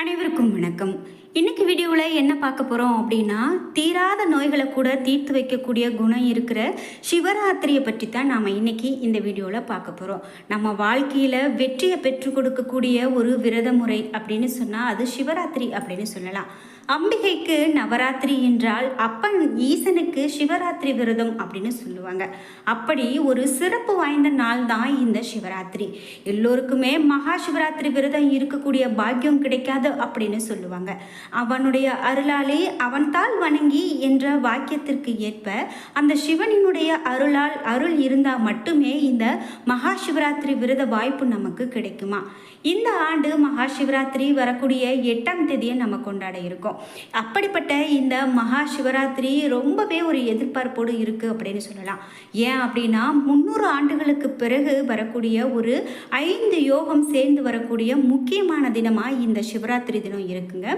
அனைவருக்கும் வணக்கம். இன்னைக்கு வீடியோவில் என்ன பார்க்க போகிறோம் அப்படின்னா தீராத நோய்களை கூட தீர்த்து வைக்கக்கூடிய குணம் இருக்கிற சிவராத்திரியை பற்றி தான் நாம் இன்னைக்கு இந்த வீடியோவில் பார்க்க போகிறோம் நம்ம வாழ்க்கையில் வெற்றியை பெற்றுக் கொடுக்கக்கூடிய ஒரு விரத முறை அப்படின்னு சொன்னால் அது சிவராத்திரி அப்படின்னு சொல்லலாம். அம்பிகைக்கு நவராத்திரி என்றால் அப்பன் ஈசனுக்கு சிவராத்திரி விரதம் அப்படின்னு சொல்லுவாங்க. அப்படி ஒரு சிறப்பு வாய்ந்த நாள் தான் இந்த சிவராத்திரி. எல்லோருக்குமே மகா சிவராத்திரி விரதம் இருக்கக்கூடிய பாக்கியம் கிடைக்காது அப்படின்னு சொல்லுவாங்க. அவனுடைய அருளாலே அவன்தால் வணங்கி என்ற வாக்கியத்திற்கு ஏற்ப அந்த சிவனினுடைய அருளால் அருள் இருந்தால் மட்டுமே இந்த மகா சிவராத்திரி விரத வாய்ப்பு நமக்கு கிடைக்குமா? இந்த ஆண்டு மகா சிவராத்திரி வரக்கூடிய எட்டாம் தேதியை நம்ம கொண்டாட இருக்கோம். அப்படிப்பட்ட இந்த மகா சிவராத்திரி ரொம்பவே ஒரு எதிர்பார்ப்போடு இருக்குது அப்படின்னு சொல்லலாம். ஏன் அப்படின்னா முந்நூறு ஆண்டுகளுக்கு பிறகு வரக்கூடிய ஒரு ஐந்து யோகம் சேர்ந்து வரக்கூடிய முக்கியமான தினமாக இந்த சிவராத்திரி தினம் இருக்குங்க.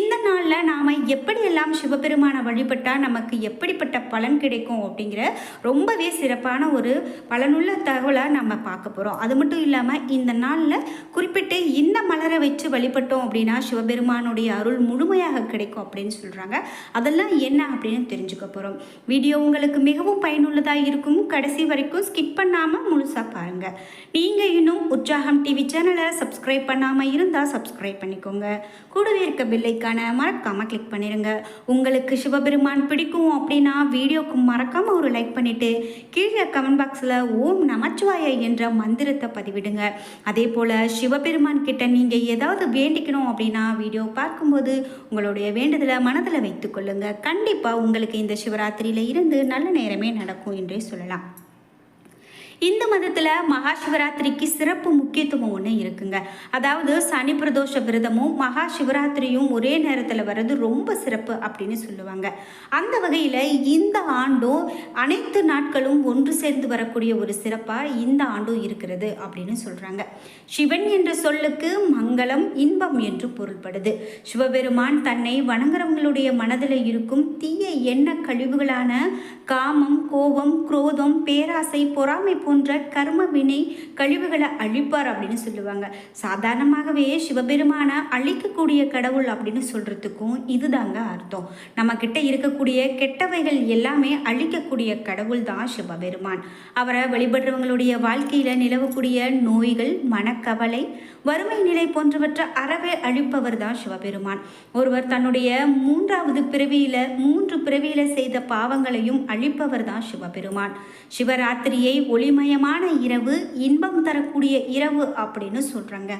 இந்த நாளில் நாம் எப்படியெல்லாம் சிவபெருமானை வழிபட்டால் நமக்கு எப்படிப்பட்ட பலன் கிடைக்கும் அப்படிங்கிற ரொம்பவே சிறப்பான ஒரு பலனுள்ள தகவலை நம்ம பார்க்க போகிறோம் அது மட்டும் இல்லாமல் இந்த நாளில் குறிப்பிட்டு இந்த மலரை வச்சு வழிபட்டோம் அப்படின்னா சிவபெருமானுடைய அருள் முழுமையாக கிடைக்கும் அப்படின்னு சொல்கிறாங்க அதெல்லாம் என்ன அப்படின்னு தெரிஞ்சுக்க போகிறோம் வீடியோ உங்களுக்கு மிகவும் பயனுள்ளதாக இருக்கும். கடைசி வரைக்கும் ஸ்கிப் பண்ணாமல் முழுசாக பாருங்கள் நீங்கள் இன்னும் உற்சாகம் டிவி சேனலை சப்ஸ்கிரைப் பண்ணாமல் இருந்தால் சப்ஸ்கிரைப் பண்ணிக்கோங்க. கூடவே இருக்க பில்லைக்கான மறக்காமல் கிளிக் பண்ணிடுங்க உங்களுக்கு சிவபெருமான் பிடிக்கும் அப்படின்னா வீடியோக்கு மறக்காமல் ஒரு லைக் பண்ணிவிட்டு கீழே கமெண்ட் பாக்ஸில் ஓம் நமச்சிவாய என்ற மந்திரத்தை பதிவிடுங்க. அதே போல் சிவபெருமான் கிட்ட நீங்கள் ஏதாவது வேண்டிக்கணும் அப்படின்னா வீடியோ பார்க்கும்போது உங்களுக்கு உங்களுடைய வேண்டுதலை மனதில் வைத்துக்கொள்ளுங்க கண்டிப்பாக உங்களுக்கு இந்த சிவராத்திரியில் இருந்து நல்ல நேரமே நடக்கும் என்றே சொல்லலாம். இந்து மதத்தில் மகா சிவராத்திரிக்கு சிறப்பு முக்கியத்துவம் ஒன்று இருக்குங்க. அதாவது சனி பிரதோஷ விரதமும் மகா சிவராத்திரியும் ஒரே நேரத்தில் வர்றது ரொம்ப சிறப்பு அப்படின்னு சொல்லுவாங்க. அந்த வகையில் இந்த ஆண்டும் அனைத்து நாட்களும் ஒன்று சேர்ந்து வரக்கூடிய ஒரு சிறப்பாக இந்த ஆண்டும் இருக்கிறது அப்படின்னு சொல்கிறாங்க சிவன் என்ற சொல்லுக்கு மங்களம் இன்பம் என்று பொருள்படுது. சிவபெருமான் தன்னை வணங்குறவங்களுடைய மனதில் இருக்கும் தீய எண்ண கழிவுகளான காமம் கோபம் குரோதம் பேராசை பொறாமை போன்ற கர்ம வினை கழிவுகளை அழிப்பார் அப்படின்னு சொல்லுவாங்க. சாதாரணமாகவே சிவபெருமான அழிக்கக்கூடிய கடவுள் அப்படின்னு சொல்கிறதுக்கும் இதுதாங்க அர்த்தம். நம்ம கிட்ட இருக்கக்கூடிய கெட்டவைகள் எல்லாமே அழிக்கக்கூடிய கடவுள் தான் சிவபெருமான். அவரை வழிபடுறவங்களுடைய வாழ்க்கையில் நிலவக்கூடிய நோய்கள் மனக்கவலை வறுமை நிலை போன்றவற்றை அறவே அழிப்பவர் தான் சிவபெருமான். ஒருவர் தன்னுடைய மூன்றாவது பிறவியில மூன்று பிறவியில செய்த பாவங்களையும் அழிப்பவர் தான் சிவபெருமான். சிவராத்திரியை ஒளி ஒளிமயமான இரவு இன்பம் தரக்கூடிய இரவு அப்படின்னு சொல்கிறாங்க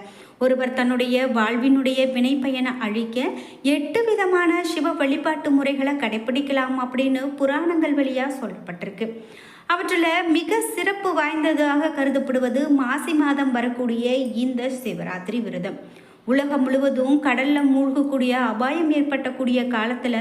ஒருவர் தன்னுடைய வாழ்வினுடைய வினைப்பயனை அழிக்க எட்டு விதமான சிவ வழிபாட்டு முறைகளை கடைபிடிக்கலாம் அப்படின்னு புராணங்கள் வழியாக சொல்லப்பட்டிருக்கு. அவற்றில் மிக சிறப்பு வாய்ந்ததாக கருதப்படுவது மாசி மாதம் வரக்கூடிய இந்த சிவராத்திரி விரதம். உலகம் முழுவதும் கடல்ல மூழ்கக்கூடிய அபாயம் ஏற்பட்டக்கூடிய காலத்துல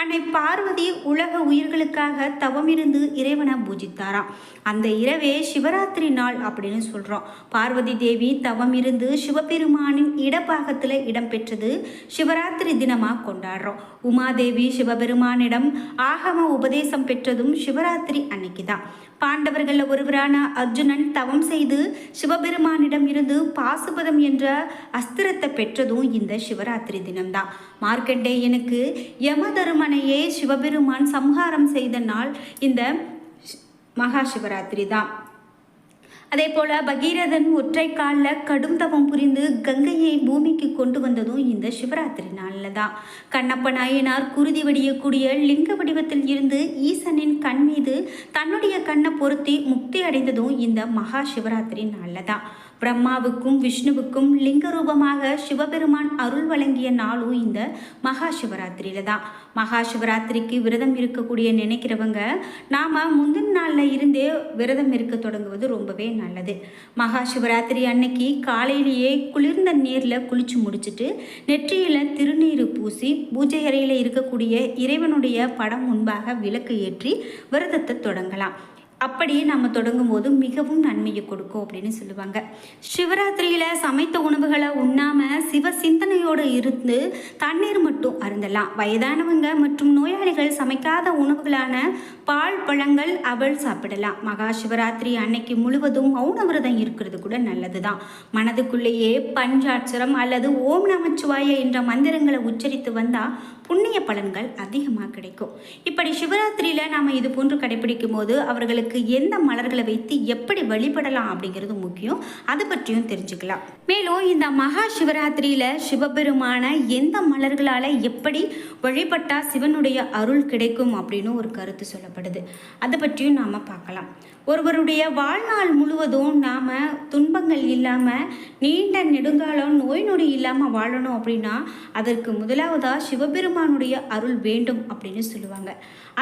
அன்னை பார்வதி உலக உயிர்களுக்காக தவம் இருந்து இறைவனை பூஜித்தாராம். அந்த இரவே சிவராத்திரி நாள் அப்படின்னு சொல்றோம். பார்வதி தேவி தவம் இருந்து சிவபெருமானின் இடப்பாகத்துல இடம்பெற்றது சிவராத்திரி தினமா கொண்டாடுறோம். உமாதேவி சிவபெருமானிடம் ஆகம உபதேசம் பெற்றதும் சிவராத்திரி அன்னைக்கு தான் பாண்டவர்களில் ஒருவரான அர்ஜுனன் தவம் செய்து சிவபெருமானிடம் இருந்து பாசுபதம் என்ற அஸ்திரத்தை பெற்றதும் இந்த சிவராத்திரி தினம்தான் மார்க்கண்டேயனுக்கு யமதருமனையே சிவபெருமான் சம்ஹாரம் செய்த நாள் இந்த மகா சிவராத்திரி தான் அதே போல பகீரதன் ஒற்றை காலில் கடும் தவம் புரிந்து கங்கையை பூமிக்கு கொண்டு வந்ததும் இந்த சிவராத்திரி நாளில் தான் கண்ணப்ப நாயனார் குருதி வடியக்கூடிய லிங்க வடிவத்தில் இருந்து ஈசனின் கண் மீது தன்னுடைய கண்ணை பொருத்தி முக்தி அடைந்ததும் இந்த மகா சிவராத்திரி நாளில் தான் பிரம்மாவுக்கும் விஷ்ணுவுக்கும் லிங்க ரூபமாக சிவபெருமான் அருள் வழங்கிய நாளும் இந்த மகா சிவராத்திரியில தான். மகா சிவராத்திரிக்கு விரதம் இருக்கக்கூடிய நினைக்கிறவங்க நாம் முந்தின நாளில் இருந்தே விரதம் இருக்க தொடங்குவது ரொம்பவே நல்லது. மகா சிவராத்திரி அன்னைக்கு காலையிலேயே குளிர்ந்த நீரில் குளிச்சு முடிச்சுட்டு நெற்றியில் திருநீர் பூசி பூஜை அறையில் இருக்கக்கூடிய இறைவனுடைய படம் முன்பாக விளக்கு ஏற்றி விரதத்தை தொடங்கலாம். அப்படியே நம்ம தொடங்கும் போது மிகவும் நன்மையை கொடுக்கும் அப்படின்னு சொல்லுவாங்க. சிவராத்திரியில் சமைத்த உணவுகளை உண்ணாமல் சிவ சிந்தனையோடு இருந்து தண்ணீர் மட்டும் அருந்தலாம். வயதானவங்க மற்றும் நோயாளிகள் சமைக்காத உணவுகளான பால் பழங்கள் அவள் சாப்பிடலாம். மகா சிவராத்திரி அன்னைக்கு முழுவதும் மௌன விரதம் இருக்கிறது கூட நல்லது தான் மனதுக்குள்ளேயே பஞ்சாட்சரம் அல்லது ஓம் நமச்சிவாய என்ற மந்திரங்களை உச்சரித்து வந்தால் புண்ணிய பலன்கள் அதிகமாக கிடைக்கும். இப்படி சிவராத்திரியில் நாம் இது போன்று கடைபிடிக்கும் போது அவர்களுக்கு எந்த மலர்களை வைத்து எப்படி வழிபடலாம் அப்படிங்கிறது முக்கியம். அதை பற்றியும் தெரிஞ்சுக்கலாம். மேலும் இந்த மகா சிவராத்திரியில் சிவபெருமான எந்த மலர்களால் எப்படி வழிபட்டா சிவனுடைய அருள் கிடைக்கும் அப்படின்னு ஒரு கருத்து சொல்லப்படுது. அதை பற்றியும் நாம் பார்க்கலாம். ஒருவருடைய வாழ்நாள் முழுவதும் நாம் துன்பங்கள் இல்லாமல் நீண்ட நெடுங்காலம் நோய் நொடி இல்லாமல் வாழணும் அப்படின்னா அதற்கு முதலாவதாக சிவபெருமானுடைய அருள் வேண்டும் அப்படின்னு சொல்லுவாங்க.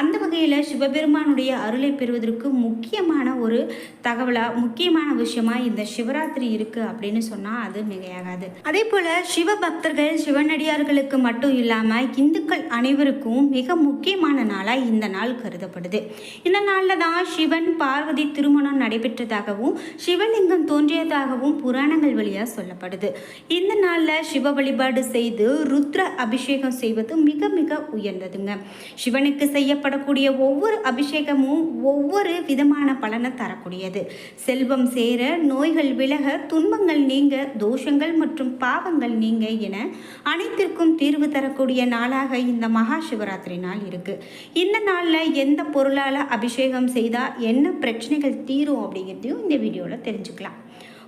அந்த வகையில் சிவபெருமானுடைய அருளை பெறுவதற்கு முக்கியமான ஒரு தகவலாக முக்கியமான விஷயமா இந்த சிவராத்திரி இருக்குது அப்படின்னு சொன்னால் அது மிகையாகாது. அதே போல் சிவ பக்தர்கள் சிவனடியார்களுக்கு மட்டும் இல்லாமல் இந்துக்கள் அனைவருக்கும் மிக முக்கியமான நாளாக இந்த நாள் கருதப்படுது. இந்த நாளில் தான் சிவன் பார்வதி திருமணம் நடைபெற்றதாகவும் சிவலிங்கம் தோன்றியதாகவும் புராணங்கள் வழியாக சொல்லப்படுது. இந்த நாளில் சிவ வழிபாடு செய்து ருத்ர அபிஷேகம் செய்வது மிக மிக உயர்ந்ததுங்க. சிவனுக்கு செய்யப்படக்கூடிய ஒவ்வொரு அபிஷேகமும் ஒவ்வொரு விதமான பலனை தரக்கூடியது. செல்வம் சேர நோய்கள் விலக துன்பங்கள் நீங்க தோஷங்கள் மற்றும் பாவங்கள் நீங்க என அனைத்திற்கும் தீர்வு தரக்கூடிய நாளாக இந்த மகா சிவராத்திரி நாள் இருக்கு. இந்த நாளில் எந்த பொருளால் அபிஷேகம் செய்தால் என்ன பிரச்சனைகள் தீரும் அப்படிங்கிறதையும் இந்த வீடியோவில் தெரிஞ்சுக்கலாம்.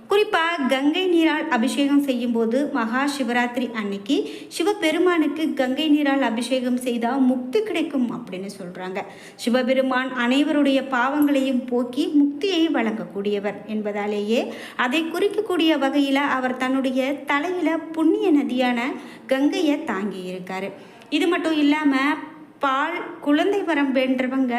குறிப்பாக கங்கை நீரால் அபிஷேகம் செய்யும்போது மகா சிவராத்திரி அன்னைக்கு சிவபெருமானுக்கு கங்கை நீரால் அபிஷேகம் செய்தால் முக்தி கிடைக்கும் அப்படின்னு சொல்கிறாங்க சிவபெருமான் அனைவருடைய பாவங்களையும் போக்கி முக்தியை வழங்கக்கூடியவர் என்பதாலேயே அதை குறிக்கக்கூடிய வகையில் அவர் தன்னுடைய தலையில் புண்ணிய நதியான கங்கையை தாங்கி இருக்கார் இது மட்டும் இல்லாமல் பால் குழந்தை வரம் வேண்டவங்க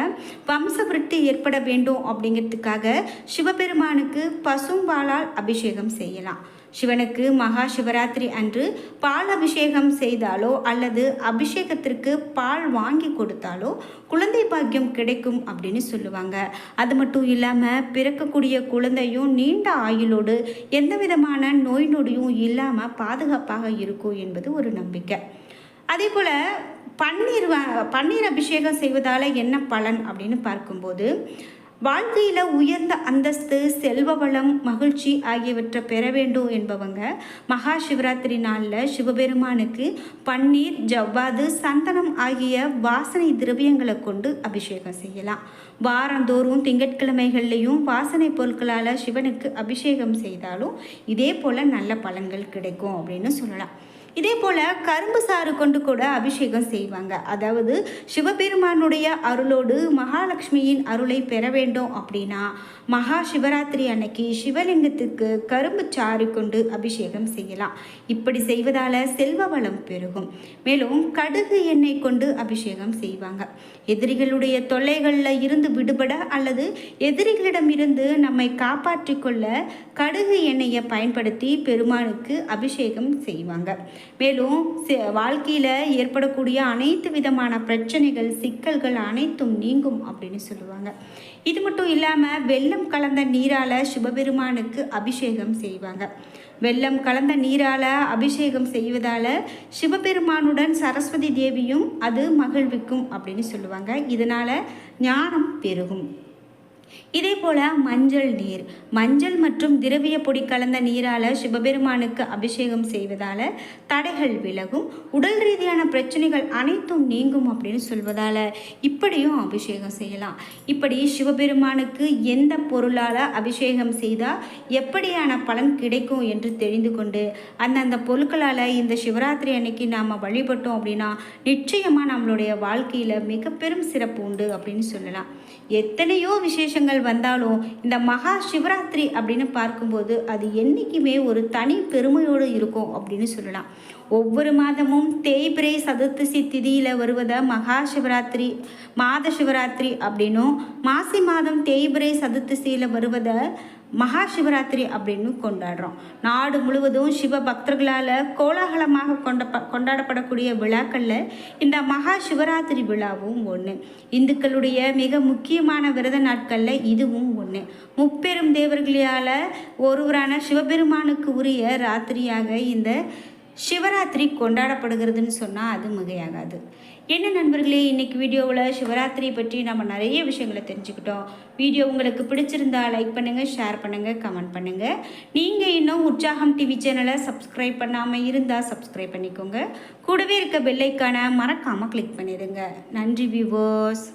வம்சவிருத்தி ஏற்பட வேண்டும் அப்படிங்கிறதுக்காக சிவபெருமானுக்கு பசும்பாலால் அபிஷேகம் செய்யலாம். சிவனுக்கு மகா சிவராத்திரி அன்று பால் அபிஷேகம் செய்தாலோ அல்லது அபிஷேகத்திற்கு பால் வாங்கி கொடுத்தாலோ குழந்தை பாக்கியம் கிடைக்கும் அப்படின்னு சொல்லுவாங்க. அது மட்டும் இல்லாமல் பிறக்கக்கூடிய குழந்தையும் நீண்ட ஆயுளோடு எந்த விதமான நோய் நொடியும் இல்லாமல் பாதுகாப்பாக இருக்கும் என்பது ஒரு நம்பிக்கை. அதே போல் பன்னீர் பன்னீர் அபிஷேகம் செய்வதால் என்ன பலன் அப்படின்னு பார்க்கும்போது வாழ்க்கையில் உயர்ந்த அந்தஸ்து செல்வ வளம் மகிழ்ச்சி ஆகியவற்றை பெற வேண்டும் என்பவங்க மகா சிவராத்திரி நாளில் சிவபெருமானுக்கு பன்னீர் ஜவ்வாது சந்தனம் ஆகிய வாசனை திரவியங்களை கொண்டு அபிஷேகம் செய்யலாம். வாரந்தோறும் திங்கட்கிழமைகள்லையும் வாசனை பொருட்களால் சிவனுக்கு அபிஷேகம் செய்தாலும் இதே போல் நல்ல பலன்கள் கிடைக்கும் அப்படின்னு சொல்லலாம். இதே போல் கரும்பு சாறு கொண்டு கூட அபிஷேகம் செய்வாங்க. அதாவது சிவபெருமானுடைய அருளோடு மகாலட்சுமியின் அருளை பெற வேண்டும் அப்படின்னா மகா சிவராத்திரி அன்னைக்கு சிவலிங்கத்துக்கு கரும்பு சாறு கொண்டு அபிஷேகம் செய்யலாம். இப்படி செய்வதால் செல்வ வளம் பெருகும். மேலும் கடுகு எண்ணெய் கொண்டு அபிஷேகம் செய்வாங்க. எதிரிகளுடைய தொல்லைகளில் இருந்து விடுபட அல்லது எதிரிகளிடம் இருந்து நம்மை காப்பாற்றிக்கொள்ள கடுகு எண்ணெயை பயன்படுத்தி பெருமானுக்கு அபிஷேகம் செய்வாங்க. மேலும் வாழ்க்கையில் ஏற்படக்கூடிய அனைத்து விதமான பிரச்சனைகள் சிக்கல்கள் அனைத்தும் நீங்கும் அப்படின்னு சொல்லுவாங்க. இது மட்டும் இல்லாமல் வெள்ளம் கலந்த நீரால் சிவபெருமானுக்கு அபிஷேகம் செய்வாங்க. வெள்ளம் கலந்த நீரால் அபிஷேகம் செய்வதால் சிவபெருமானுடன் சரஸ்வதி தேவியும் அது மகிழ்விக்கும் அப்படின்னு சொல்லுவாங்க. இதனால் ஞானம் பெருகும். இதே போல மஞ்சள் நீர். மஞ்சள் மற்றும் திரவிய பொடி கலந்த நீரால் சிவபெருமானுக்கு அபிஷேகம் செய்வதால் தடைகள் விலகும். உடல் ரீதியான பிரச்சனைகள் அனைத்தும் நீங்கும் அப்படின்னு சொல்வதால் இப்படியும் அபிஷேகம் செய்யலாம். இப்படி சிவபெருமானுக்கு எந்த பொருளால் அபிஷேகம் செய்தால் எப்படியான பலன் கிடைக்கும் என்று தெரிந்து கொண்டு அந்தந்த பொருட்களால் இந்த சிவராத்திரி அன்னைக்கு நாம் வழிபட்டோம் அப்படின்னா நிச்சயமாக நம்மளுடைய வாழ்க்கையில் மிக பெரும் சிறப்பு உண்டு அப்படின்னு சொல்லலாம். எத்தனையோ விசேஷங்கள் வந்தாலும் இந்த மகா சிவராத்திரி அப்படின்னு பார்க்கும்போது அது என்றைக்குமே ஒரு தனி பெருமையோடு இருக்கும் அப்படின்னு சொல்லலாம். ஒவ்வொரு மாதமும் தேய்பிரை சதுர்த்தசி திதியில் வருவதை மகா சிவராத்திரி மாத சிவராத்திரி அப்படின்னும் மாசி மாதம் தேய்பிரை சதுர்த்தசியில் வருவதை மகா சிவராத்திரி அப்படின்னு கொண்டாடுறோம். நாடு முழுவதும் சிவ பக்தர்களால் கோலாகலமாக கொண்ட கொண்டாடப்படக்கூடிய விழாக்களில் இந்த மகா சிவராத்திரி விழாவும் ஒன்று இந்துக்களுடைய மிக முக்கியமான விரத நாட்களில் இதுவும் ஒன்று முப்பெரும் தேவர்களால் ஒருவரான சிவபெருமானுக்கு உரிய ராத்திரியாக இந்த சிவராத்திரி கொண்டாடப்படுகிறதுன்னு சொன்னால் அது மிகையாகாது. என்ன நண்பர்களே இன்றைக்கி வீடியோவில் சிவராத்திரி பற்றி நம்ம நிறைய விஷயங்களை தெரிஞ்சுக்கிட்டோம். வீடியோ உங்களுக்கு பிடிச்சிருந்தா லைக் பண்ணுங்கள் ஷேர் பண்ணுங்கள் கமெண்ட் பண்ணுங்கள் நீங்கள் இன்னும் உற்சாகம் டிவி சேனலை சப்ஸ்கிரைப் பண்ணாமல் இருந்தால் சப்ஸ்கிரைப் பண்ணிக்கோங்க. கூடவே இருக்க பெல்லைக்கான மறக்காமல் கிளிக் பண்ணிடுங்க. நன்றி வியூவர்ஸ்